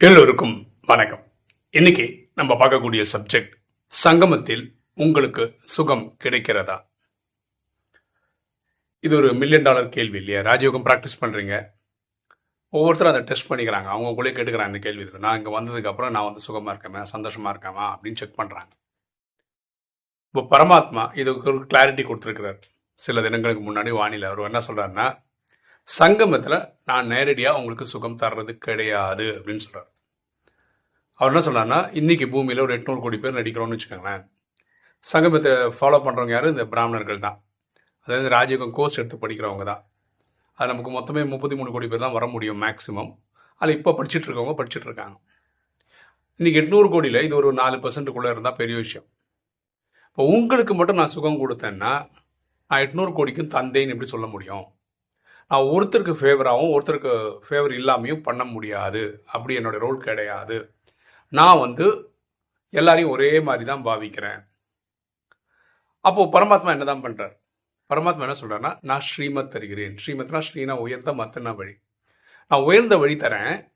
எல்லோருக்கும் வணக்கம். இன்னைக்கு நம்ம பார்க்கக்கூடிய சப்ஜெக்ட் சங்கமத்தில் உங்களுக்கு சுகம் கிடைக்கிறதா? இது ஒரு மில்லியன் டாலர் கேள்வி இல்லையா? ராஜயோகம் ப்ராக்டிஸ் பண்றீங்க. ஒவ்வொருத்தரும் அதை டெஸ்ட் பண்ணிக்கிறாங்க. அவங்களுக்குள்ளே கேட்டுக்கிறாங்க இந்த கேள்வி இதில். நான் இங்கே வந்ததுக்கு அப்புறம் நான் வந்து சுகமா இருக்கேமா? சந்தோஷமா இருக்கேமா? அப்படின்னு செக் பண்றாங்க. இப்போ பரமாத்மா இதுக்கு ஒரு கிளாரிட்டி கொடுத்துருக்கிறார். சில தினங்களுக்கு முன்னாடி வானிலை அவர் என்ன சொல்றாருன்னா சங்கமத்தில் நான் நேரடியாக உங்களுக்கு சுகம் தர்றது கிடையாது அப்படின்னு சொல்கிறார் அவர் என்ன சொல்றாருன்னா இன்றைக்கி பூமியில் ஒரு எட்நூறு கோடி பேர் நடிக்கிறோம்னு வச்சுக்கோங்களேன். சங்கமத்தை ஃபாலோ பண்ணுறவங்க யாரும் இந்த பிராமணர்கள் தான். அதாவது ராஜயோகம் கோர்ஸ் எடுத்து படிக்கிறவங்க தான். அது நமக்கு மொத்தமே முப்பத்தி மூணு கோடி பேர் தான் வர முடியும் மேக்ஸிமம் அதில் இப்போ படிச்சுட்டு இருக்கவங்க படிச்சுட்டு இருக்காங்க இன்னைக்கு எட்நூறு கோடியில் இது ஒரு நாலு பர்சன்ட்டுக்குள்ளே இருந்தால் பெரிய விஷயம். இப்போ உங்களுக்கு மட்டும் நான் சுகம் கொடுத்தேன்னா நான் எட்நூறு கோடிக்கும் தந்தேன்னு எப்படி சொல்ல முடியும்? ஒருத்தருக்கு ஃபேவராகவும் ஒருத்தருக்கு ஃபேவர் இல்லாமையும் பண்ண முடியாது. அப்படி என்னோட ரோல் கிடையாது. நான் வந்து எல்லாரையும் ஒரே மாதிரி தான் பாவிக்கிறேன். அப்போது பரமாத்மா என்னதான் பண்ணுறார் பரமாத்மா என்ன சொல்கிறேன்னா நான் ஸ்ரீமத் தருகிறேன். ஸ்ரீமத்னா ஸ்ரீனா உயர்ந்த மத்தனா வழி. நான் உயர்ந்த வழி தரேன்.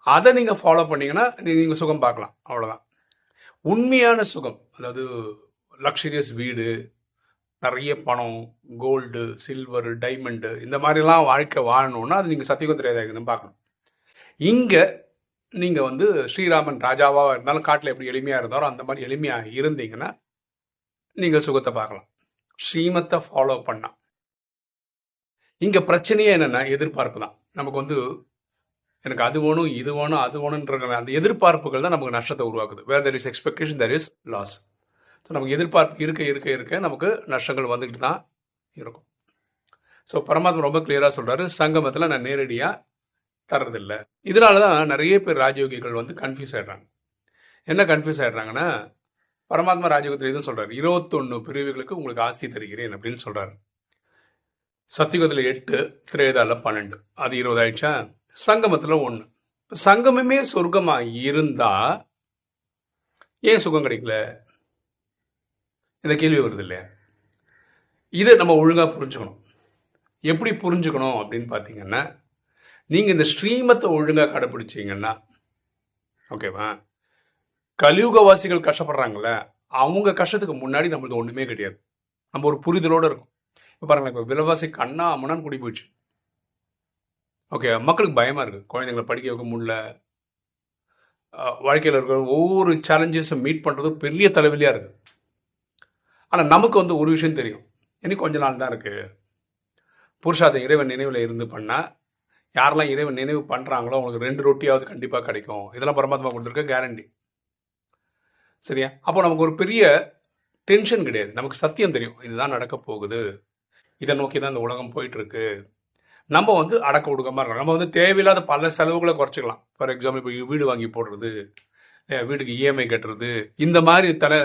அதை நீங்கள் ஃபாலோ பண்ணீங்கன்னா நீங்கள் சுகம் பார்க்கலாம். அவ்வளோதான் உண்மையான சுகம் அதாவது லக்ஸரியஸ் வீடு நிறைய பணம் கோல்டு சில்வர் டைமண்டு இந்த மாதிரிலாம் வாழ்க்கை வாழணும்னா அது நீங்கள் சத்தியகுந்திரேதாயகம் பார்க்கணும். இங்கே நீங்கள் வந்து ஸ்ரீராமன் ராஜாவாக இருந்தாலும் காட்டில் எப்படி எளிமையாக இருந்தாலும் அந்த மாதிரி எளிமையாக இருந்தீங்கன்னா நீங்கள் சுகத்தை பார்க்கலாம். ஸ்ரீமத்தை ஃபாலோ பண்ணால் இங்கே பிரச்சனையே என்னென்னா எதிர்பார்ப்பு தான். நமக்கு வந்து எனக்கு அது வேணும் இது வேணும் அது வேணுன்ற அந்த எதிர்பார்ப்புகள் தான் நமக்கு நஷ்டத்தை உருவாக்குது. Where there is expectation there is loss so நமக்கு எதிர்பார்ப்பு இருக்க இருக்க இருக்க நமக்கு நஷ்டங்கள் வந்துக்கிட்டு தான் இருக்கும். ஸோ பரமாத்மா ரொம்ப கிளியராக சொல்கிறாரு சங்கமத்தில் நான் நேரடியாக தர்றதில்லை. இதனால தான் நிறைய பேர் ராஜயோகிகள் வந்து கன்ஃபியூஸ் ஆகிடுறாங்க என்ன கன்ஃபியூஸ் ஆயிடுறாங்கன்னா பரமாத்மா ராஜயோகத்தில் இதுவும் சொல்கிறார் இருபத்தொன்று பிரிவுகளுக்கு உங்களுக்கு ஆஸ்தி தருகிறேன் அப்படின்னு சொல்கிறார் சத்தியுகத்தில் எட்டு திரேதாவில் பன்னெண்டு. அது இருபது ஆயிடுச்சா? சங்கமத்தில் ஒன்று சங்கமமே சொர்க்கமாக இருந்தால் ஏன் சுகம் கிடைக்கல? இந்த கேள்வி வருது இல்லையா? இதை நம்ம ஒழுங்காக புரிஞ்சுக்கணும். எப்படி புரிஞ்சுக்கணும் அப்படின்னு பார்த்தீங்கன்னா நீங்கள் இந்த ஸ்ரீமத்தை ஒழுங்காக கடைப்பிடிச்சீங்கன்னா ஓகேவா? கலியுகவாசிகள் கஷ்டப்படுறாங்கல்ல அவங்க கஷ்டத்துக்கு முன்னாடி நம்மளுக்கு ஒன்றுமே கிடையாது. நம்ம ஒரு புரிதலோடு இருக்கும். இப்போ பாருங்களேன் இப்போ விலைவாசி கண்ணா அம்மனான்னு கூடி போயிடுச்சு. ஓகே மக்களுக்கு பயமாக இருக்குது குழந்தைங்களை படிக்க வைக்க முடியல. வாழ்க்கையில் இருக்கிற ஒவ்வொரு சேலஞ்சஸும் மீட் பண்ணுறதும் பெரிய தலைவலியாக இருக்குது ஆனால் நமக்கு வந்து ஒரு விஷயம் தெரியும். இன்னும் கொஞ்ச நாள் தான் இருக்கு. புருஷாத இறைவன் நினைவில் இருந்து பண்ணால் யாரெல்லாம் இறைவன் நினைவு பண்ணுறாங்களோ அவங்களுக்கு ரெண்டு ரொட்டியாவது கண்டிப்பாக கிடைக்கும். இதெல்லாம் பரமாத்மா கொடுத்துருக்க கேரண்டி சரியா? அப்போ நமக்கு ஒரு பெரிய டென்ஷன் கிடையாது. நமக்கு சத்தியம் தெரியும். இதுதான் நடக்க போகுது. இதை நோக்கி தான் இந்த உலகம் போயிட்டுருக்கு. நம்ம வந்து அடக்க ஒடுக்கமாக இருக்கணும் நம்ம வந்து தேவையில்லாத பல செலவுகளை குறைச்சிக்கலாம். ஃபார் எக்ஸாம்பிள் இப்போ வீடு வாங்கி போடுறது. வீட்டுக்கு இஎம்ஐ கட்டுறது. இந்த மாதிரி தலை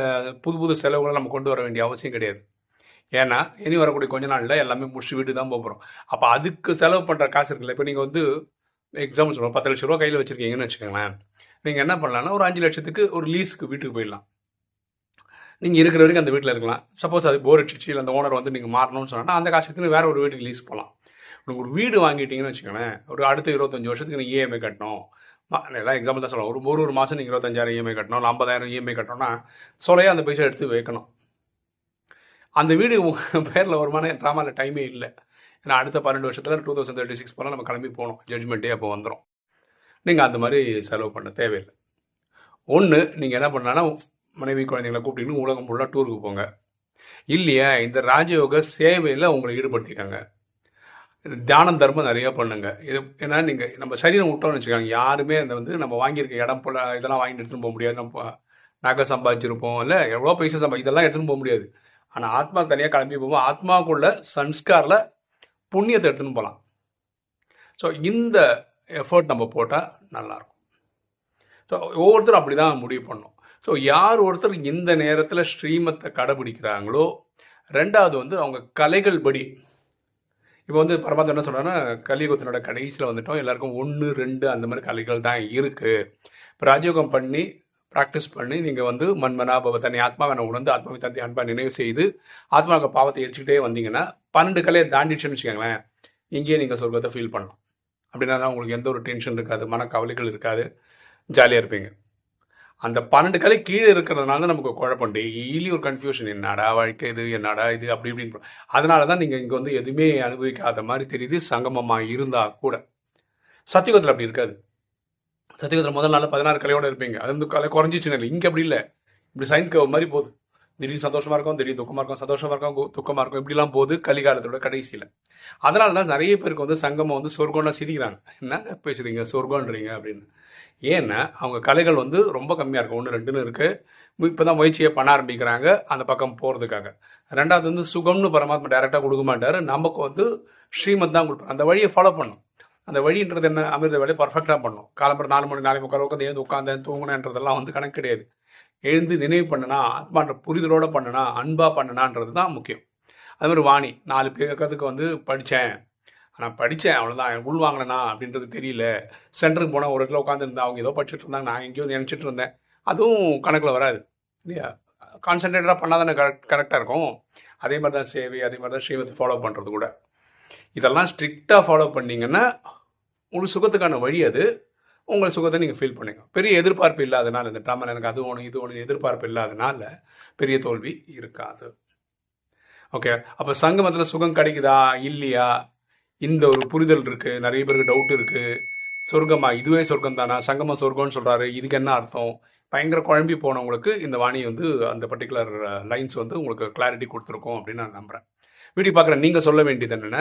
புது புது செலவுகளை நம்ம கொண்டு வர வேண்டிய அவசியம் கிடையாது. ஏன்னா இனி வரக்கூடிய கொஞ்ச நாளில் எல்லாமே முடிச்சு வீட்டு தான் போகிறோம் அப்போ அதுக்கு செலவு பண்ணுற காசு இருக்குல்ல. இப்போ நீங்கள் வந்து எக்ஸாம்பிள் சொல்லுவோம் பத்து லட்ச ரூபா கையில் வச்சுருக்கீங்கன்னு வச்சுக்கோங்களேன். நீங்கள் என்ன பண்ணலாம்னா ஒரு அஞ்சு லட்சத்துக்கு ஒரு லீஸுக்கு வீட்டுக்கு போயிடலாம். நீங்கள் இருக்கிற வரைக்கும் அந்த வீட்டில் இருக்கலாம். சப்போஸ் அது போர் அடிச்சிச்சு இல்லை அந்த ஓனர் வந்து நீங்கள் மாறணும்னு சொன்னால் அந்த காசு எடுத்து வேற ஒரு வீட்டுக்கு லீஸ் போகலாம் உங்களுக்கு ஒரு வீடு வாங்கிட்டீங்கன்னு வச்சுக்கோங்களேன். ஒரு அடுத்த இருபத்தஞ்சு வருஷத்துக்கு நீங்கள் இஎம்ஐ கட்டணும். எல்லாம் எக்ஸாம்பிள் தான் சொல்லலாம் ஒரு ஒரு ஒரு மாதம் நீங்கள் இருபத்தஞ்சாயிரம் இஎம்ஐ கட்டணும் இல்லை ஐம்பதாயிரம் இஎம்ஐ கட்டணும்னா சொலையாக அந்த பைசா எடுத்து வைக்கணும். அந்த வீடு உங்கள் பேரில் வருமான ட்ராமாவில் டைமே இல்லை. ஏன்னா அடுத்த பன்னெண்டு வருஷத்தில் டூ தௌசண்ட் தேர்ட்டி சிக்ஸ் போனால் நம்ம கிளம்பி போகணும். ஜட்மெண்ட்டே அப்போ வந்துடும் நீங்கள் அந்த மாதிரி செலவு பண்ண தேவையில்லை. ஒன்று நீங்கள் என்ன பண்ணலான்னா மனைவி குழந்தைங்களை கூப்பிட்டு உலகம் ஃபுல்லாக டூருக்கு போங்க. இல்லையா இந்த ராஜயோக சேவையில் உங்களை ஈடுபடுத்திக்கங்க தியானம் தர்மம் நிறைய பண்ணுங்க. இது ஏன்னா நீங்கள் நம்ம சரீரம் விட்டோம்னு வச்சுக்கோங்க. யாருமே அந்த வந்து நம்ம வாங்கியிருக்க இடம் போல இதெல்லாம் வாங்கிட்டு எடுத்துன்னு போக முடியாது. நம்ம நகை சம்பாதிச்சிருப்போம். இல்லை எவ்வளோ பைசா சம்பா இதெல்லாம் எடுத்துகிட்டு போக முடியாது. ஆனால் ஆத்மா தனியாக கிளம்பி போவோம் ஆத்மாக்குள்ள சன்ஸ்காரில் புண்ணியத்தை எடுத்துன்னு போகலாம் ஸோ இந்த எஃபர்ட் நம்ம போட்டால் நல்லாயிருக்கும் ஸோ ஒவ்வொருத்தரும் அப்படி தான் முடிவு பண்ணோம் ஸோ யார் ஒருத்தர் இந்த நேரத்தில் ஸ்ரீமத்தை கடைபிடிக்கிறாங்களோ ரெண்டாவது வந்து அவங்க கலைகள் படி இப்போ வந்து பரமாத்மா என்ன சொல்கிறாங்கன்னா கலியுகத்தினோட கடைசியில் வந்துட்டோம். எல்லாருக்கும் ஒன்று ரெண்டு அந்த மாதிரி கலைகள் தான் இருக்குது இப்போ ராஜயோகம் பண்ணி ப்ராக்டிஸ் பண்ணி நீங்கள் வந்து மண்மனாபவ தன்னை ஆத்மாவை உணர்ந்து ஆத்மாவை தந்தை அன்பா நினைவு செய்து ஆத்மாவுக்கு பாவத்தை எரிச்சுக்கிட்டே வந்தீங்கன்னா பன்னெண்டு கலையை தாண்டிடுச்சுன்னு வச்சுக்கோங்களேன் இங்கேயே நீங்கள் சொர்க்கத்தை ஃபீல் பண்ணலாம். அப்படின்னா தான் உங்களுக்கு எந்த ஒரு டென்ஷன் இருக்காது மன கவலைகள் இருக்காது ஜாலியாக இருப்பீங்க. அந்த பன்னெண்டு கலை கீழே இருக்கிறதுனால நமக்கு குழப்பம். டெய்லி ஒரு கன்ஃபியூஷன் என்னடா வாழ்க்கை இது? என்னடா இது? அப்படி இப்படின்னு அதனால தான் நீங்கள் இங்கே வந்து எதுவுமே அனுபவிக்காத மாதிரி தெரியுது. சங்கமமாக இருந்தால் கூட. சத்தியகுதத்தில் அப்படி இருக்காது. சத்தியகுதத்தில் முதல் நாள் பதினாறு கலையோடு இருப்பீங்க. அது வந்து கலை குறைஞ்சிச்சுன்னு இல்லை. இங்கே அப்படி இல்லை. இப்படி சைன் கவ் மாதிரி போகுது. திடீர்னு சந்தோஷமா இருக்கும் திடீர்னு துக்கமா இருக்கும் சந்தோஷமா இருக்கும் துக்கமா இருக்கும். இப்படிலாம் போகுது கலிகாலத்தோட கடைசியில். அதனால தான் நிறைய பேருக்கு வந்து சங்கமம் வந்து சொர்க்கம்னா சிரிக்கிறாங்க. என்ன பேசுறீங்க? சொர்க்கம்ன்றீங்க அப்படின்னு. ஏன்னா அவங்க கலைகள் வந்து ரொம்ப கம்மியாக இருக்கும். ஒன்று ரெண்டுன்னு இருக்குது இப்போ தான் முயற்சியை பண்ண ஆரம்பிக்கிறாங்க அந்த பக்கம் போகிறதுக்காக ரெண்டாவது வந்து சுகம்னு பரமாத்மா டைரெக்டாக கொடுக்க மாட்டார். நமக்கு வந்து ஸ்ரீமத் தான் கொடுப்பாரு. அந்த வழியை ஃபாலோ பண்ணும். அந்த வழின்றது என்ன? அமிர்த வேலையை பர்ஃபெக்டாக பண்ணும். காலம்பரம் நாலு மணி நாலு முக்கால் உட்காந்து ஏன் உட்காந்து தூங்கினேன்றதெல்லாம் வந்து கணக்கு கிடையாது. எழுந்து நினைவு பண்ணனா ஆத்மான்ற புரிதலோட பண்ணனா அன்பா பண்ணனான்றது தான் முக்கியம். அது மாதிரி வாணி நாலு பேக்கத்துக்கு வந்து படித்தேன் நான் படித்தேன் அவ்வளோதான் உள் வாங்கினேனா அப்படின்றது தெரியல. சென்டருக்கு போனால் ஒரு இடத்துல உட்காந்துருந்தேன் அவங்க ஏதோ படிச்சுட்டு இருந்தாங்க நான் எங்கேயோ நினச்சிட்டு இருந்தேன். அதுவும் கணக்கில் வராது இல்லையா? கான்சன்ட்ரேட்டடாக பண்ணால் தானே கரெக்ட் கரெக்டாக இருக்கும். அதே மாதிரி தான் சேவை அதே மாதிரி தான் ஸ்ரீமத்தை ஃபாலோ பண்ணுறது கூட. இதெல்லாம் ஸ்ட்ரிக்டாக ஃபாலோ பண்ணிங்கன்னா ஒரு சுகத்துக்கான வழி அது. உங்கள் சுகத்தை நீங்கள் ஃபீல் பண்ணுங்க. பெரிய எதிர்பார்ப்பு இல்லாதனால இந்த ட்ராமாவில் எனக்கு அது ஒன்று இது ஒன்று எதிர்பார்ப்பு இல்லாதனால பெரிய தோல்வி இருக்காது. ஓகே அப்போ சங்கமத்தில் சுகம் கிடைக்குதா? இல்லையா? இந்த ஒரு புரிதல் இருக்குது நிறைய பேருக்கு டவுட் இருக்குது சொர்க்கமா? இதுவே சொர்க்கம் தானா சங்கம சொர்க்கம்னு சொல்கிறாரு இதுக்கு என்ன அர்த்தம்? பயங்கர குழம்பி போனவங்களுக்கு இந்த வாணி வந்து அந்த பர்டிகுலர் லைன்ஸ் வந்து உங்களுக்கு கிளாரிட்டி கொடுத்துருக்கோம் அப்படின்னு நான் நம்புகிறேன் வீடியோ பார்க்குற நீங்கள் சொல்ல வேண்டியது என்னென்ன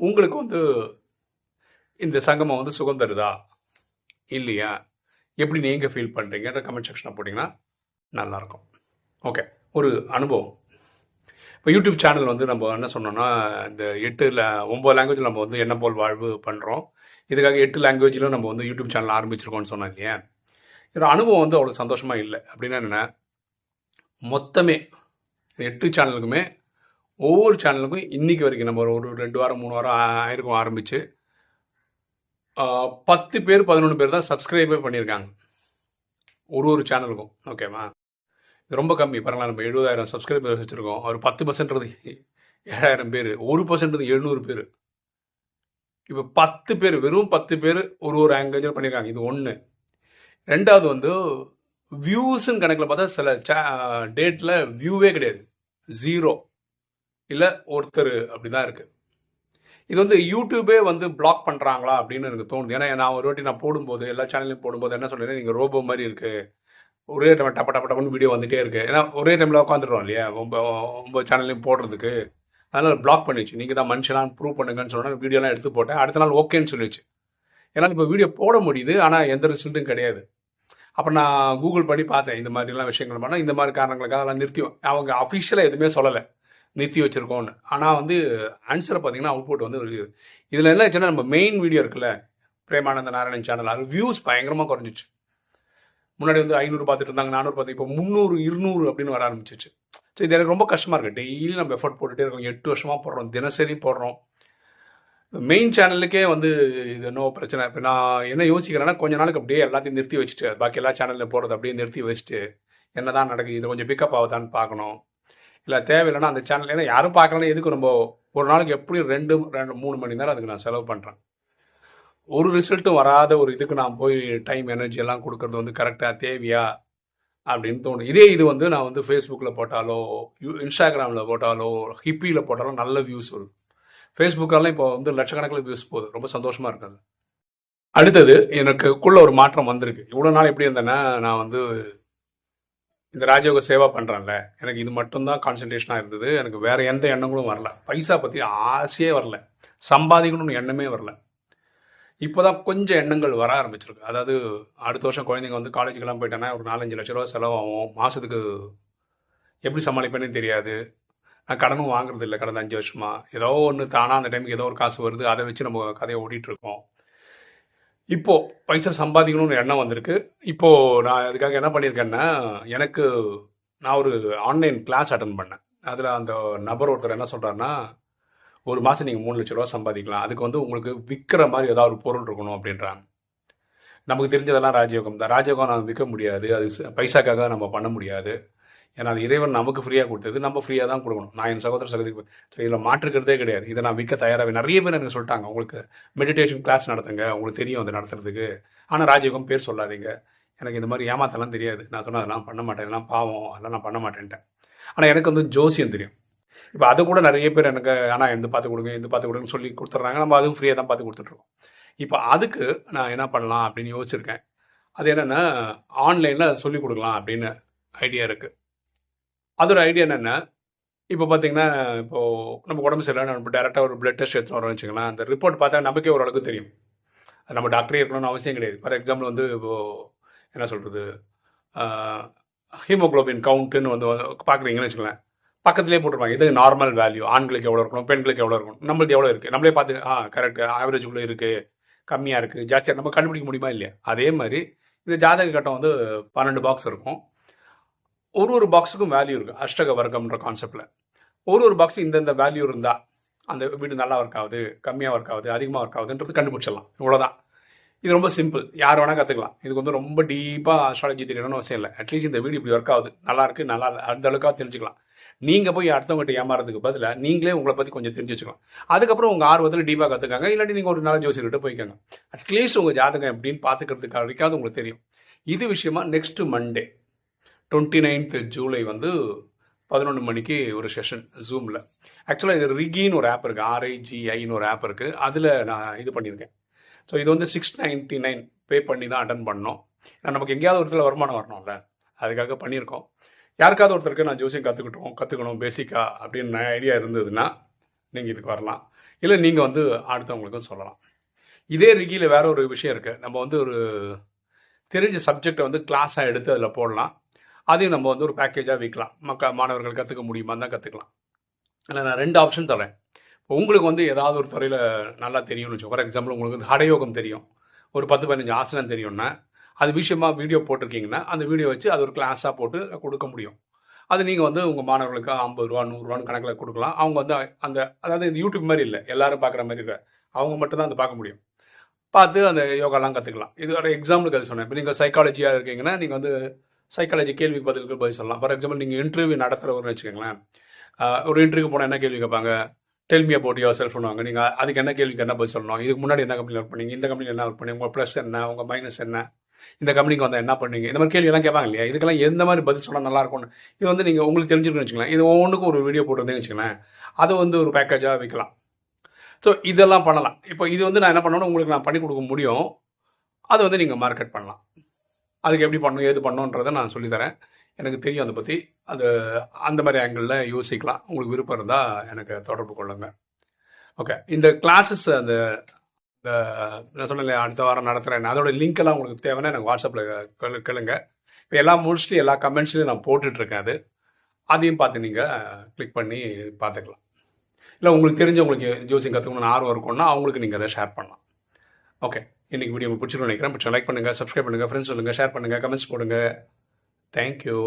உங்களுக்கு வந்து இந்த சங்கமம் வந்து சுகம் தருதா? இல்லையா? எப்படி நீங்கள் ஃபீல் பண்ணுறீங்கன்ற கமெண்ட் செக்ஷனில் போட்டிங்கன்னா நல்லாயிருக்கும். ஓகே ஒரு அனுபவம். இப்போ யூடியூப் சேனல் வந்து நம்ம என்ன சொன்னோம்னா இந்த எட்டு ஒம்பது லாங்குவேஜில் நம்ம வந்து என்ன போல் வாழ்வு பண்ணுறோம் இதுக்காக எட்டு லாங்குவேஜிலும் நம்ம வந்து யூடியூப் சேனல் ஆரம்பிச்சிருக்கோம்னு சொன்னோம் இல்லையா? இதோட அனுபவம் வந்து அவ்வளோ சந்தோஷமாக இல்லை. அப்படின்னா என்ன மொத்தமே எட்டு சேனலுக்குமே ஒவ்வொரு சேனலுக்கும் இன்றைக்கி வரைக்கும் நம்ம ஒரு ஒரு ரெண்டு வாரம் மூணு வாரம் ஆயிருக்கும் ஆரம்பித்து பத்து பேர் பதினொன்று பேர் தான் சப்ஸ்கிரைபே பண்ணியிருக்காங்க. ஒரு ஒரு சேனலுக்கும் ஓகேவா இது ரொம்ப கம்மி. பரவாயில்ல நம்ம எழுபதாயிரம் சப்ஸ்கிரைபர் வச்சுருக்கோம். ஒரு பத்து பர்சன்ட்றது ஏழாயிரம் பேர். ஒரு பர்சன்ட்றது எழுநூறு பேர். இப்போ பத்து பேர் வெறும் பத்து பேர் ஒரு ஒரு ஆங்கேஜில் பண்ணியிருக்காங்க. இது ஒன்று ரெண்டாவது வந்து வியூஸுன்னு கணக்கில் பார்த்தா சில டேட்டில் வியூவே கிடையாது. ஜீரோ இல்லை ஒருத்தர் அப்படி தான் இருக்குது இது வந்து யூடியூபே வந்து பிளாக் பண்ணுறாங்களா அப்படின்னு எனக்கு தோணுது. ஏன்னா நான் ஒரு வாட்டி நான் போடும்போது எல்லா சேனல்லையும் போடும்போது என்ன சொல்கிறேன் நீங்கள் ரோபோ மாதிரி இருக்குது ஒரே டைம் டப்ப டப்ப டப்பன்னு வீடியோ வந்துகிட்டே இருக்குது ஏன்னா ஒரே டைமில் உட்காந்துருவோம் இல்லையா? ரொம்ப ஒம்பது சேனல்லையும் போடுறதுக்கு. அதனால் பிளாக் பண்ணிச்சு நீங்கள் தான் மனுஷனாக ப்ரூவ் பண்ணுங்கன்னு சொன்னால் வீடியோலாம் எடுத்து போட்டேன். அடுத்த நாள் ஓகேன்னு சொல்லிச்சு ஏன்னா இப்போ வீடியோ போட முடியுது ஆனால் எந்த ரிசல்ட்டும் கிடையாது. அப்போ நான் கூகுள் பண்ணி பார்த்தேன். இந்த மாதிரிலாம் விஷயங்கள் பண்ணால் இந்த மாதிரி காரணங்களுக்காக அதெல்லாம் நிறுத்தி அவங்க அஃபிஷியலாக எதுவுமே சொல்லலை. நிறுத்தி வச்சுருக்கோன்னு ஆனால் வந்து ஆன்சரை பார்த்தீங்கன்னா அவுட்புட் வந்து ஒரு இதில் என்ன ஆச்சுன்னா நம்ம மெயின் வீடியோ இருக்குல்ல பிரேமானந்த நாராயணன் சேனல் அது வியூஸ் பயங்கரமாக குறைஞ்சிச்சு. முன்னாடி வந்து ஐநூறு பார்த்துட்டு இருந்தாங்க நானூறு பார்த்து இப்போ முந்நூறு இருநூறு அப்படின்னு வர ஆரம்பிச்சிச்சு. சரி இது எனக்கு ரொம்ப கஷ்டமாக இருக்குது டெய்லி நம்ம எஃபர்ட் போட்டுகிட்டே இருக்கோம். எட்டு வருஷமாக போடுறோம் தினசரி போடுறோம். மெயின் சேனலுக்கே வந்து இது என்ன பிரச்சனை. இப்போ நான் என்ன யோசிக்கிறேன்னா கொஞ்ச நாளுக்கு அப்படியே எல்லாத்தையும் நிறுத்தி வச்சுட்டு பாக்கி எல்லா சேனல்லையும் போடுறது அப்படியே நிறுத்தி வச்சுட்டு என்னதான் நடக்குது இது கொஞ்சம் பிக்கப் ஆகுதான்னு பார்க்கணும். இல்லை தேவையில்லைன்னா அந்த சேனல் ஏன்னா யாரும் பார்க்கலன்னா எதுக்கு ரொம்ப ஒரு நாளைக்கு எப்படியும் ரெண்டு ரெண்டு மூணு மணி நேரம் அதுக்கு நான் செலவு பண்ணுறேன் ஒரு ரிசல்ட்டும் வராத ஒரு இதுக்கு நான் போய் டைம் எனர்ஜி எல்லாம் கொடுக்கறது வந்து கரெக்டாக தேவையா? அப்படின்னு தோணும். இதே இது வந்து நான் வந்து ஃபேஸ்புக்கில் போட்டாலோ யூ- இன்ஸ்டாகிராமில் போட்டாலோ ஹிப்பியில் போட்டாலோ நல்ல வியூஸ் வரும். ஃபேஸ்புக்கெல்லாம் இப்போ வந்து லட்சக்கணக்கில் வியூஸ் போகுது. ரொம்ப சந்தோஷமாக இருக்காது அடுத்தது எனக்குள்ள ஒரு மாற்றம் வந்திருக்கு. இவ்வளோ நாள் எப்படி இருந்தேன்னா நான் வந்து இந்த ராஜயோக சேவா பண்ணுறேன்ல எனக்கு இது மட்டும்தான் கான்சன்ட்ரேஷனாக இருந்தது. எனக்கு வேற எந்த எண்ணங்களும் வரல. பைசா பற்றி ஆசையே வரல. சம்பாதிக்கணும்னு எண்ணமே வரல. இப்போதான் கொஞ்சம் எண்ணங்கள் வர ஆரம்பிச்சிருக்கு. அதாவது அடுத்த வருஷம் குழந்தைங்க வந்து காலேஜுக்கெல்லாம் போயிட்டேன்னா ஒரு நாலஞ்சு லட்ச ரூபா செலவாகும். மாதத்துக்கு எப்படி சமாளிப்பேன்னு தெரியாது. நான் கடனும் வாங்குறது இல்லை கடந்த அஞ்சு வருஷமா. ஏதோ ஒன்று தானாக அந்த டைமுக்கு ஏதோ ஒரு காசு வருது. அதை வச்சு நம்ம கதையை ஓடிட்டுருக்கோம் இப்போது இப்போ பைசா சம்பாதிக்கணும்னு எண்ணம் வந்திருக்கு. இப்போ நான் அதுக்காக என்ன பண்ணியிருக்கேன்னா எனக்கு நான் ஒரு ஆன்லைன் கிளாஸ் அட்டன் பண்ணேன். அதில் அந்த நபர் ஒருத்தர் என்ன சொல்கிறாருன்னா ஒரு மாதம் நீங்கள் மூணு லட்ச ரூபா சம்பாதிக்கலாம். அதுக்கு வந்து உங்களுக்கு விற்கிற மாதிரி ஏதாவது ஒரு பொருள் இருக்கணும் அப்படின்றாங்க. நமக்கு தெரிஞ்சதெல்லாம் ராஜயோகம் தான். ராஜயோகம் நம்ம விற்க முடியாது. அது பைசாக்காக நம்ம பண்ண முடியாது. ஏன்னா அது இறைவன் நமக்கு ஃப்ரீயாக கொடுத்தது நம்ம ஃப்ரீயாக தான் கொடுக்கணும். நான் என் சகோதர சகோதரி ஸோ இதில் மாற்றுக்கிறதே கிடையாது. இதை நான் விற்க தயாராகவே நிறைய பேர் எனக்கு சொல்லிட்டாங்க உங்களுக்கு மெடிடேஷன் கிளாஸ் நடத்துங்க உங்களுக்கு தெரியும் அது நடத்துறதுக்கு. ஆனால் ராஜயோகம் பேர் சொல்லாதீங்க. எனக்கு இந்த மாதிரி ஏமாத்தலாம் தெரியாது. நான் சொன்னேன் அதெல்லாம் பண்ண மாட்டேன். இதெல்லாம் பாவம். அதெல்லாம் நான் பண்ண மாட்டேன்ட்டேன். ஆனால் எனக்கு வந்து ஜோசியம் தெரியும். இப்போ அது கூட நிறைய பேர் எனக்கு ஆனால் எந்த பார்த்து கொடுங்க எந்த பார்த்து கொடுங்கன்னு சொல்லி கொடுத்துட்றாங்க. நம்ம அதுவும் ஃப்ரீயாக தான் பார்த்து கொடுத்துட்ருக்கோம் இப்போ அதுக்கு நான் என்ன பண்ணலாம் அப்படின்னு யோசிச்சிருக்கேன். அது என்னென்னா ஆன்லைனில் சொல்லிக் கொடுக்கலாம் அப்படின்னு ஐடியா இருக்குது அதோட ஐடியா என்னென்னா? இப்போ பார்த்தீங்கன்னா இப்போது நம்ம உடம்பு சரியில்லை நம்ம டேரெக்டாக ஒரு பிளட் டெஸ்ட் எடுத்து வரோம்னு வச்சுக்கலாம் அந்த ரிப்போர்ட் பார்த்தா நமக்கே ஓரளவுக்கு தெரியும். அது நம்ம டாக்டரே இருக்கணும்னு அவசியம் கிடையாது. ஃபார் எக்ஸாம்பிள் வந்து இப்போது என்ன சொல்கிறது ஹீமோக்ளோபின் கவுண்ட்டுன்னு வந்து பார்க்குறீங்கன்னு வச்சுக்கலாம் பக்கத்துலேயே போட்டிருப்பாங்க. இது நார்மல் வேல்யூ ஆண்களுக்கு எவ்வளோ இருக்கணும்? பெண்களுக்கு எவ்வளோ இருக்கணும்? நம்மளுக்கு எவ்வளோ இருக்குது நம்மளே பார்த்து ஆ கரெக்ட் ஆவரேஜ் உள்ள இருக்குது கம்மியாக இருக்குது ஜாஸ்தியாக நம்ம கண்டுபிடிக்க முடியுமா இல்லையா? அதே மாதிரி இந்த ஜாதக கட்டம் வந்து பன்னெண்டு பாக்ஸ் இருக்கும். ஒரு ஒரு பாக்ஸுக்கும் வேல்யூ இருக்குது அஷ்டக வர்க்கம்ன்ற கான்செப்டில் ஒரு ஒரு பாக்ஸ் இந்தந்த வேல்யூ இருந்தால் அந்த வீடு நல்லா ஒர்க் ஆகுது கம்மியாக ஒர்க் ஆகுது அதிகமாக ஒர்க் ஆகுதுன்றது கண்டுபிடிச்சிடலாம். இவ்வளோதான் இது ரொம்ப சிம்பிள் யார் வேணால் கற்றுக்கலாம் இதுக்கு வந்து ரொம்ப டீப்பாக அஸ்ட்ராலஜி தெரியணும்னு அவசியம் இல்லை. அட்லீஸ்ட் இந்த வீடு இப்படி ஒர்க் ஆகுது. நல்லா இருக்குது நல்லா இல்லை அந்த அளவுக்காக தெரிஞ்சுக்கலாம். நீங்கள் போய் அடுத்தவங்ககிட்ட ஏமாறதுக்கு பதிலாக நீங்களே உங்களை பற்றி கொஞ்சம் தெரிஞ்சு வச்சுக்கலாம். அதுக்கப்புறம் உங்கள் ஆர்வத்தில் டீப்பாக கற்றுக்காங்க இல்லாட்டி நீங்கள் ஒரு நல்ல ஜோசியர்கிட்ட போய்க்காங்க அட்லீஸ்ட் உங்கள் ஜாதகம் எப்படின்னு பார்த்துக்கிறதுக்கு வரைக்காவது உங்களுக்கு தெரியும். இது விஷயமா next Monday twenty ninth July வந்து பதினொன்று மணிக்கு ஒரு செஷன் ஜூமில் ஆக்சுவலாக இது ரிகின்னு ஒரு ஆப் இருக்குது ஆர்ஐஜிஐன்னு ஒரு ஆப் இருக்குது அதில் நான் இது பண்ணியிருக்கேன். ஸோ இது வந்து சிக்ஸ் நைன்ட்டி நைன் பே பண்ணி தான் அட்டன் பண்ணோம். ஏன்னா நமக்கு எங்கேயாவது ஒரு இடத்துல வருமானம் வரணும்ல. அதுக்காக பண்ணியிருக்கோம். யாருக்காவது ஒருத்தருக்கு நான் ஜோசியம் கற்றுக்கிட்டோம் கற்றுக்கணும் பேசிக்காக அப்படின்னு ஐடியா இருந்ததுன்னா நீங்கள் இதுக்கு வரலாம். இல்லை நீங்கள் வந்து அடுத்தவங்களுக்கும் சொல்லலாம். இதே ரிகியில் வேற ஒரு விஷயம் இருக்குது நம்ம வந்து ஒரு தெரிஞ்ச சப்ஜெக்டை வந்து கிளாஸாக எடுத்து அதில் போடலாம். அதையும் நம்ம வந்து ஒரு பேக்கேஜாக விற்கலாம் மக்க மாணவர்கள் கற்றுக்க முடியுமா தான் கற்றுக்கலாம் ஆனால் நான் ரெண்டு ஆப்ஷன் தரேன் இப்போ உங்களுக்கு வந்து ஏதாவது ஒரு துறையில் நல்லா தெரியும்னு வச்சு ஃபார் எக்ஸாம்பிள் உங்களுக்கு வந்து ஹடயோகம் தெரியும். ஒரு பத்து பதினஞ்சு ஆசனம் தெரியும்னா அது விஷயமா வீடியோ போட்டிருக்கீங்கன்னா அந்த வீடியோ வச்சு அது ஒரு கிளாஸாக போட்டு கொடுக்க முடியும். அது நீங்கள் வந்து உங்கள் மாணவர்களுக்கு ஐம்பது ரூபா நூறுரூவான்னு கணக்கில் கொடுக்கலாம். அவங்க வந்து அந்த அதாவது இந்த யூடியூப் மாதிரி இல்லை. எல்லாரும் பார்க்குற மாதிரி இல்லை. அவங்க மட்டும்தான் அதை பார்க்க முடியும். பார்த்து அந்த யோகாலாம் கற்றுக்கலாம் இது ஒரு எக்ஸாம்பிளுக்கு அது சொன்னேன். இப்போ நீங்கள் சைக்காலஜியாக இருக்கீங்கன்னா நீங்கள் வந்து சைக்காலஜி கேள்வி பதிலுக்கு பதில் சொல்லலாம். ஃபார் எக்ஸாம்பிள் நீங்கள் இன்டர்வியூ நடத்துகிறவர்னு வச்சுக்கோங்களேன். ஒரு இன்டர்வியூ போனால் என்ன கேள்வி கேட்பாங்க? டெல்மியா போட்டு யோர் செல்ஃப் பண்ணுவாங்க நீங்கள் அதுக்கு என்ன கேள்விக்கு என்ன பதில் சொல்லணும். இதுக்கு முன்னாடி என்ன கம்பெனியில் ஒர்க் பண்ணீங்க? இந்த கம்பெனியில் என்ன ஒர்க் பண்ணி உங்கள் ப்ளஸ் என்ன? உங்கள் மைனஸ் என்ன? இந்த கம்பெனிக்கு வந்தால் என்ன பண்ணீங்க? இந்த மாதிரி கேள்வியெல்லாம் கேட்பாங்க இல்லையா? இதுக்கெல்லாம் எந்த மாதிரி பதில் சொன்னால் நல்லா இருக்கும்னு. இது வந்து நீங்கள் உங்களுக்கு தெரிஞ்சிருக்குன்னு வச்சுக்கலாம் இது ஒவ்வொன்றுக்கும் ஒரு வீடியோ போட்டிருந்தேன்னு வச்சுக்கலாம் அதை வந்து ஒரு பேக்கேஜாக வைக்கலாம். ஸோ இதெல்லாம் பண்ணலாம். இப்போ இது வந்து நான் என்ன பண்ணணும் உங்களுக்கு நான் பண்ணி கொடுக்க முடியும். அதை வந்து நீங்கள் மார்க்கெட் பண்ணலாம். அதுக்கு எப்படி பண்ணணும் ஏது பண்ணணுன்றதை நான் சொல்லித்தரேன். எனக்கு தெரியும் அதை பற்றி அது அந்த மாதிரி ஆங்கிளில் யோசிக்கலாம். உங்களுக்கு விருப்பம் இருந்தால் எனக்கு தொடர்பு கொள்ளுங்க. ஓகே இந்த கிளாஸஸ் அந்த இந்த நான் சொன்னேன் அடுத்த வாரம் நடத்துகிறேன் அதோட லிங்க்கெல்லாம் உங்களுக்கு தேவைன்னா எனக்கு வாட்ஸ்அப்பில் கேளுங்க. இப்போ எல்லாம் மோஸ்ட்லி எல்லா கமெண்ட்ஸ்லையும் நான் போட்டுட்ருக்கேன் அது. அதையும் பார்த்து நீங்கள் கிளிக் பண்ணி பார்த்துக்கலாம். இல்லை உங்களுக்கு தெரிஞ்சவங்களுக்கு ஜோசியம் கற்றுக்கணும்னு ஆர்வம் இருக்கும்னா அவங்களுக்கு நீங்கள் அதை ஷேர் பண்ணலாம். ஓகே இன்னைக்கு வீடியோ பிடிச்சிருக்கோம் நினைக்கிறேன். பிடிச்சா லைக் பண்ணுங்கள் சப்ஸ்கிரைப் பண்ணுங்கள் ஃப்ரெண்ட்ஸ் சொல்லுங்கள் ஷேர் பண்ணுங்கள் கமெண்ட்ஸ் போடுங்கள் தேங்க்யூ